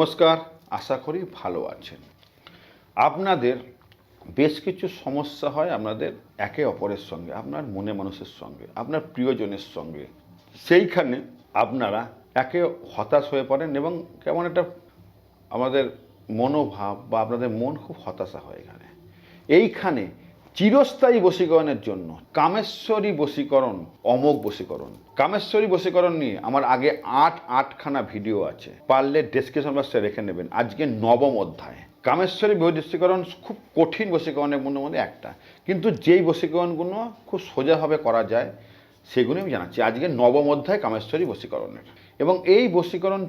নমস্কার, আশা করি ভালো আছেন। আপনাদের বেশ কিছু সমস্যা হয় আপনাদের একে অপরের সঙ্গে, আপনার মনে মানুষের সঙ্গে, আপনার প্রিয়জনের সঙ্গে। সেইখানে আপনারা একে হতাশ হয়ে পড়েন এবং কেমন একটা আমাদের মনোভাব বা আপনাদের মন খুব হতাশা হয় এখানে। এইখানে চিরস্থায়ী বশীকরণের জন্য, কামেশ্বরী বশীকরণ, অমোঘ বশীকরণ। কামেশ্বরী বশীকরণ নিয়ে আমার আগে আট, আটখানা ভিডিও আছে। পারলে ডেসক্রিপশন বক্সে রেখে নেবেন। আজকে নবম অধ্যায়। কামেশ্বরী বশীকরণ খুব কঠিন বশীকরণের মধ্যে মধ্যে একটা। কিন্তু যেই বশীকরণগুলো খুব সোজাভাবে করা যায়, সেগুলি আমি জানাচ্ছি। আজকে নবম অধ্যায় কামেশ্বরী বশীকরণের। এবং এই বশীকরণ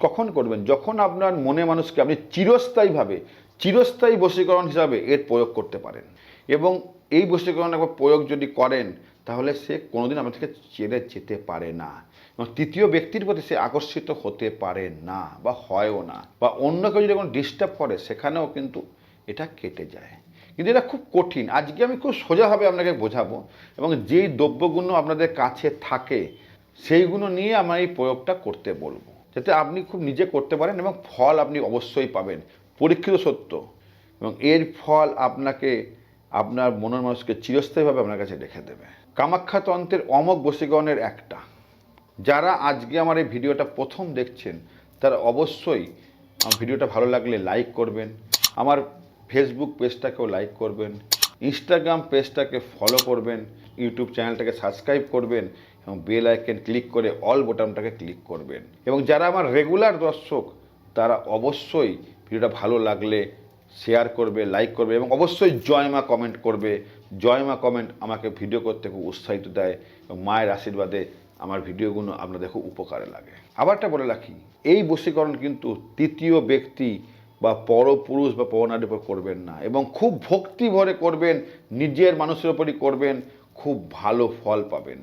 কখন করবেন? যখন আপনার মনে মানুষকে আপনি চিরস্থায়ীভাবে চিরস্থায়ী বশীকরণ হিসাবে এর প্রয়োগ করতে পারেন। এবং এই বশীকরণ একবার প্রয়োগ যদি করেন, তাহলে সে কোনোদিন আপনার থেকে ছেড়ে যেতে পারে না। এবং তৃতীয় ব্যক্তির প্রতি সে আকর্ষিত হতে পারে না বা হয়ও না। বা অন্য কেউ যদি কোনো ডিস্টার্ব করে, সেখানেও কিন্তু এটা কেটে যায়। কিন্তু এটা খুব কঠিন। আজকে আমি খুব সোজাভাবে আপনাকে বোঝাবো। এবং যেই দ্রব্যগুলো আপনাদের কাছে থাকে সেইগুলো নিয়ে আমরা এই প্রয়োগটা করতে বলব। যাতে আপনি খুব নিজে করতে পারেন এবং ফল আপনি অবশ্যই পাবেন। পরীক্ষিত সত্য। এবং এর ফল আপনাকে, আপনার মনের মানুষকে চিরস্থায়ীভাবে আপনার কাছে রেখে দেবে। কামাখ্যা তন্ত্রের অমক বশীকরণের একটা। যারা আজকে আমার এই ভিডিওটা প্রথম দেখছেন, তারা অবশ্যই আমার ভিডিওটা ভালো লাগলে লাইক করবেন। আমার ফেসবুক পেজটাকেও লাইক করবেন। ইনস্টাগ্রাম পেজটাকে ফলো করবেন। ইউটিউব চ্যানেলটাকে সাবস্ক্রাইব করবেন। এবং বেল আইকন ক্লিক করে অল বোটামটাকে ক্লিক করবেন। এবং যারা আমার রেগুলার দর্শক তারা অবশ্যই ভিডিওটা ভালো লাগলে শেয়ার করবে লাইক করবে এবং অবশ্যই জয় মা কমেন্ট করবে। জয় মা কমেন্ট আমাকে ভিডিও করতে খুব উৎসাহিত দেয় এবং মায়ের আশীর্বাদে আমার ভিডিওগুলো আপনাদের খুব উপকারে লাগে। আবারটা বলে রাখি, এই বশীকরণ কিন্তু তৃতীয় ব্যক্তি বা পরপুরুষ বা পরনারীর উপর করবেন না এবং খুব ভক্তি ভরে করবেন, নিজের মানুষের উপরই করবেন, খুব ভালো ফল পাবেন।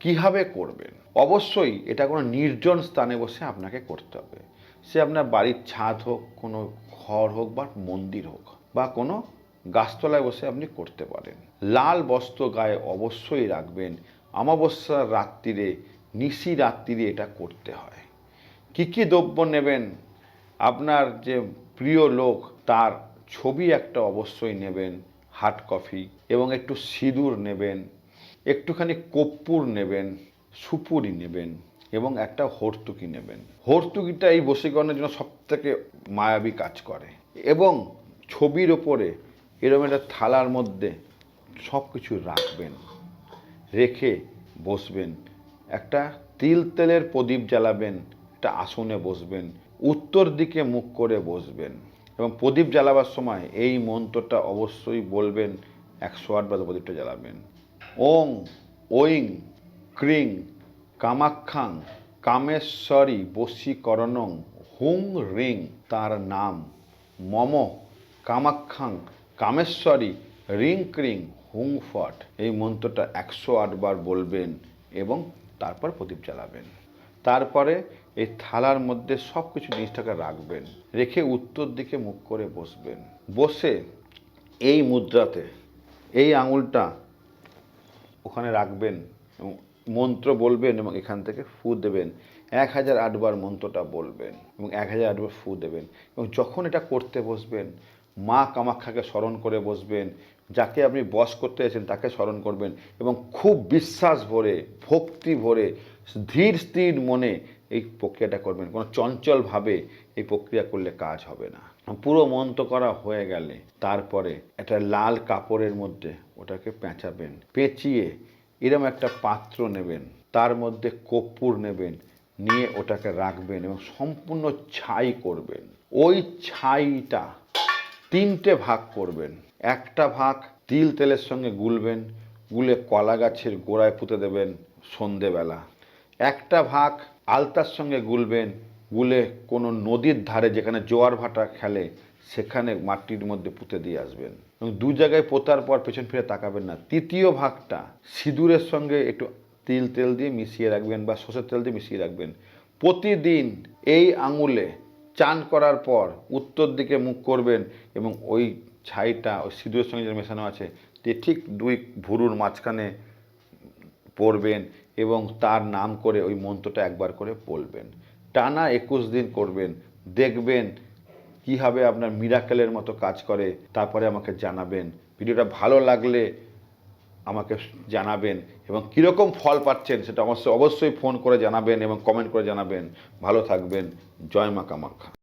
কীভাবে করবেন? অবশ্যই এটা কোনো নির্জন স্থানে বসে আপনাকে করতে হবে। সে আপনার বাড়ির ছাদ হোক, কোনো ঘর হোক বা মন্দির হোক বা কোনো গাছতলায় বসে আপনি করতে পারেন। লাল বস্ত্র গায়ে অবশ্যই রাখবেন। অমাবস্যার রাত্রিরে, নিশি রাত্রিরে এটা করতে হয়। কী কী দ্রব্য নেবেন? আপনার যে প্রিয় লোক, তার ছবি একটা অবশ্যই নেবেন হার্ড কফি এবং একটু সিঁদুর নেবেন, একটুখানি কর্পূর নেবেন, সুপুরি নেবেন। এবং একটা হর্তুকি নেবেন। হর্তুকিটা এই বশীকরণের জন্য সব থেকে মায়াবী কাজ করে। এবং ছবির ওপরে এরকম একটা থালার মধ্যে সব কিছু রাখবেন। রেখে বসবেন। একটা তিল তেলের প্রদীপ জ্বালাবেন। একটা আসনে বসবেন। উত্তর দিকে মুখ করে বসবেন। এবং প্রদীপ জ্বালাবার সময় এই মন্ত্রটা অবশ্যই বলবেন, একশো আট আটবার প্রদীপটা জ্বালাবেন। ওং, ওইং, ক্রিং কামাখ্যাং, কামেশ্বরী বশীকরণং, হুং রিং তার নাম। মম, কামাখ্যাং, কামেশ্বরী, রিং ক্রিং, হুং ফট। এই মন্ত্রটা একশো আটবার বলবেন এবং তারপর প্রদীপ জ্বালাবেন। তারপরে এই থালার মধ্যে সব কিছু জিনিসটাকে রাখবেন। রেখে উত্তর দিকে মুখ করে বসবেন। বসে এই মুদ্রাতে এই আঙুলটা ওখানে রাখবেন এবং মন্ত্র বলবেন এবং এখান থেকে ফু দেবেন। এক হাজার আটবার মন্ত্রটা বলবেন এবং এক হাজার আটবার ফু দেবেন এবং যখন এটা করতে বসবেন, মা কামাখ্যাকে স্মরণ করে বসবেন, যাকে আপনি বশ করতে এসেছেন তাকে স্মরণ করবেন এবং খুব বিশ্বাস ভরে, ভক্তি ভরে, ধীর স্থির মনে এই প্রক্রিয়াটা করবেন। কোনো চঞ্চলভাবে এই প্রক্রিয়া করলে কাজ হবে না। পুরো মন্ত্র করা হয়ে গেলে তারপরে একটা লাল কাপড়ের মধ্যে ওটাকে পেঁচাবেন, পেঁচিয়ে এরম একটা পাত্র নেবেন, তার মধ্যে কর্পূর নেবেন, নিয়ে ওটাকে রাখবেন এবং সম্পূর্ণ ছাই করবেন। ওই ছাইটা তিনটে ভাগ করবেন। একটা ভাগ তিল তেলের সঙ্গে গুলবেন, গুলে কলা গাছের গোড়ায় পুঁতে দেবেন সন্ধেবেলা। একটা ভাগ আলতার সঙ্গে গুলবেন, গুলে কোনো নদীর ধারে যেখানে জোয়ার ভাটা খেলে, সেখানে মাটির মধ্যে পুঁতে দিয়ে আসবেন। এবং দু জায়গায় পোতার পর পেছন ফিরে তাকাবেন না। তৃতীয় ভাগটা, সিঁদুরের সঙ্গে একটু তিল তেল দিয়ে মিশিয়ে রাখবেন বা সর্ষের তেল দিয়ে মিশিয়ে রাখবেন। প্রতিদিন এই আঙুলে চান করার পর উত্তর দিকে মুখ করবেন এবং ওই ছাইটা, ওই সিঁদুরের সঙ্গে যেটা মেশানো আছে দিয়ে ঠিক দুই ভুরুর মাঝখানে পড়বেন এবং তার নাম করে ওই মন্ত্রটা একবার করে বলবেন। টানা একুশ দিন করবেন, দেখবেন কীভাবে আপনার মিরাকেলের মতো কাজ করে, তারপরে আমাকে জানাবেন। ভিডিওটা ভালো লাগলে আমাকে জানাবেন এবং কীরকম ফল পাচ্ছেন সেটা অবশ্যই অবশ্যই ফোন করে জানাবেন এবং কমেন্ট করে জানাবেন। ভালো থাকবেন। জয় মা কামাখ্যা।